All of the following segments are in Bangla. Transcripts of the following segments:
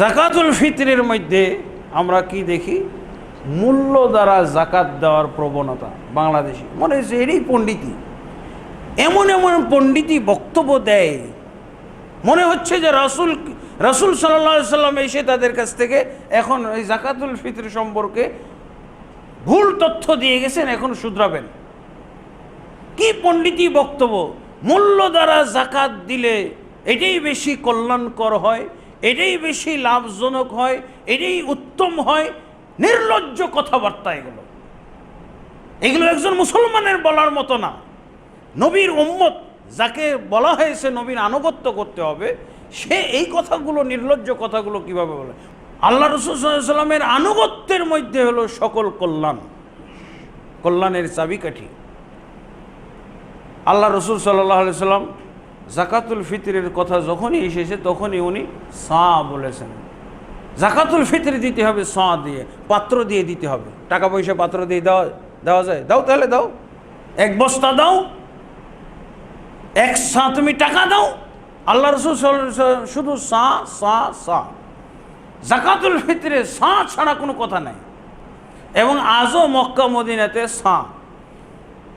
জাকাতুল ফিতরের মধ্যে আমরা কি দেখি? মূল্য দ্বারা জাকাত দেওয়ার প্রবণতা বাংলাদেশে। মনে হচ্ছে এরই পণ্ডিতি এমন এমন পণ্ডিতি বক্তব্য দেয়। মনে হচ্ছে যে রাসুল রাসুল সাল্লা সাল্লাম এসে তাদের কাছ থেকে এখন এই জাকাতুল ফিতর সম্পর্কে ভুল তথ্য দিয়ে গেছেন, এখন শুধরাবেন। কি পণ্ডিতি বক্তব্য? মূল্য দ্বারা জাকাত দিলে এটাই বেশি কল্যাণকর হয় এটাই বেশি লাভজনক হয়, এটাই উত্তম হয়। নির্লজ্জ কথাবার্তা এগুলো। এগুলো একজন মুসলমানের বলার মতো না। নবীর উম্মত যাকে বলা হয়েছে নবীর আনুগত্য করতে হবে, সে এই কথাগুলো, নির্লজ্জ কথাগুলো কীভাবে বলে? আল্লাহ রসুল সাল্লামের আনুগত্যের মধ্যে হলো সকল কল্যাণ। কল্যাণের চাবিকাঠি। আল্লাহ রসুল সাল্লাহ সাল্লাম জাকাতুল ফিতরের কথা যখনই এসেছে, তখনই উনি সা বলেছেন। জাকাতুল ফিতর দিতে হবে, সা দিয়ে, পাত্র দিয়ে দিতে হবে। টাকা পয়সা পাত্র দিয়ে দেওয়া দেওয়া যায়? দাও তাহলে দাও। এক বস্তা দাও, এক সা তুমি টাকা দাও। আল্লাহ রসুল শুধু সা সা সা। জাকাতুল ফিতরে সা ছাড়া কোনো কথা নাই। এবং আজও মক্কা, মদিনাতে সা।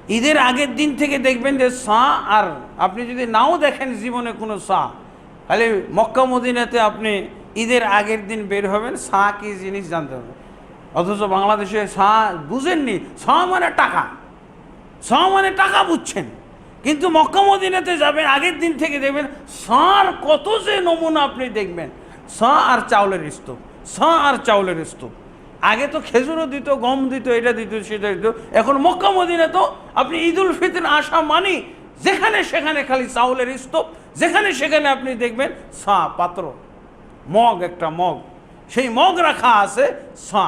ঈদের আগের দিন থেকে দেখবেন যে সা আর আপনি যদি নাও দেখেন জীবনে কোনো সা, তাহলে মক্কা মদিনাতে আপনি ঈদের আগের দিন বের হবেন, সা কি জিনিস জানতে হবে। অথচ বাংলাদেশে সা বুঝেননি, সা মানে টাকা। সা মানে টাকা বুঝছেন। কিন্তু মক্কা মদিনাতে যাবেন, আগের দিন থেকে দেখবেন সার কত যে নমুনা আপনি দেখবেন। সা আর চাউলের স্তূপ, সা আর চাউলের স্তূপ। আগে তো খেজুরও দিত, গম দিত, এটা দিত, সেটা দিত। এখন মক্কা, মদিনা তো আপনি ঈদুল ফিতর আসা মানি, যেখানে সেখানে খালি চাউলের স্তূপ, যেখানে সেখানে আপনি দেখবেন সা, পাত্র। মগ একটা মগ। সেই মগ রাখা আছে সা।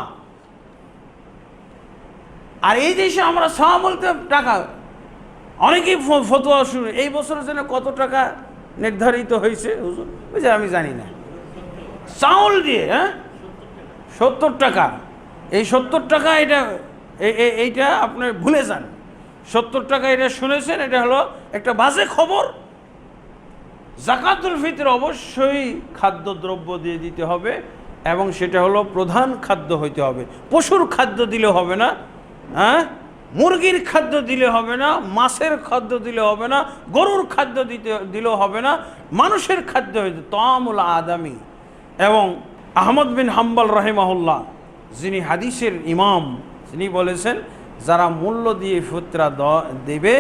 আর এই দেশে আমরা সা বলতে টাকা, অনেকেই ফতোয়া শুনে, এই বছরের জন্য কত টাকা নির্ধারিত হয়েছে? আমি জানি না। চাউল দিয়ে হ্যাঁ? সত্তর টাকা। এই সত্তর টাকা এটা এইটা আপনি ভুলে যান। সত্তর টাকা এটা শুনেছেন? এটা হলো একটা বাজে খবর। জাকাতুল ফিতর অবশ্যই খাদ্যদ্রব্য দিয়ে দিতে হবে এবং সেটা হলো প্রধান খাদ্য হইতে হবে। পশুর খাদ্য দিলে হবে না হ্যাঁ? মুরগির খাদ্য দিলে হবে না, মাছের খাদ্য দিলে হবে না, গরুর খাদ্য দিতে, দিলেও হবে না। মানুষের খাদ্য হইতে তামুল আদামি। এবং আহমদ বিন হাম্বল রহেমাহুল্লাহ যিনি হাদিসের ইমাম তিনি বলেছেন, যারা মূল্য দিয়ে ফুত্রা দেবে,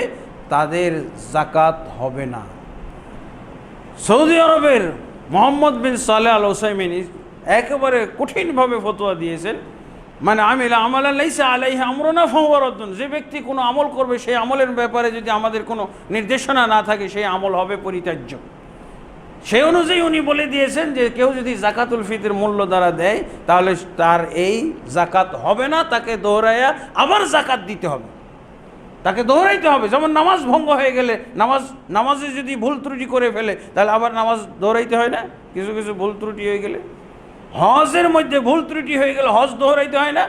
তাদের জাকাত হবে না। সৌদি আরবের মোহাম্মদ বিন সালেহ আল ওসাইমিন একেবারে কঠিনভাবে ফতোয়া দিয়েছেন মানে আমিলা আমাল লাইসা আলাইহা আমরনা ফওয়ারদ্দুন যে ব্যক্তি কোনো আমল করবে, সেই আমলের ব্যাপারে যদি আমাদের কোনো নির্দেশনা না থাকে, সেই আমল হবে পরিত্যাজ্য। সেই অনুযায়ী উনি বলে দিয়েছেন যে কেউ যদি জাকাতুল ফিতর মূল্য দ্বারা দেয়, তাহলে তার এই জাকাত হবে না, তাকে দৌড়াইয়া আবার জাকাত দিতে হবে। তাকে দৌড়াইতে হবে, যেমন নামাজ ভঙ্গ হয়ে গেলে, নামাজ, নামাজে যদি ভুল ত্রুটি করে ফেলে, তাহলে আবার নামাজ দৌড়াইতে হয় না? কিছু কিছু ভুল ত্রুটি হয়ে গেলে। হজের মধ্যে ভুল ত্রুটি হয়ে গেলে হজ দৌড়াইতে হয় না?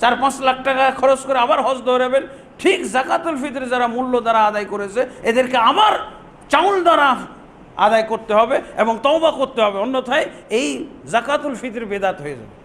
চার পাঁচ লাখ টাকা খরচ করে আবার হজ দৌড়াবেন ঠিক জাকাতুল ফিতরে যারা মূল্য দ্বারা আদায় করেছে, এদেরকে আবার চাউল দ্বারা আদায় করতে হবে এবং তওবা করতে হবে। অন্যথায় এই জাকাতুল ফিতর বেদাত হয়ে যাবে।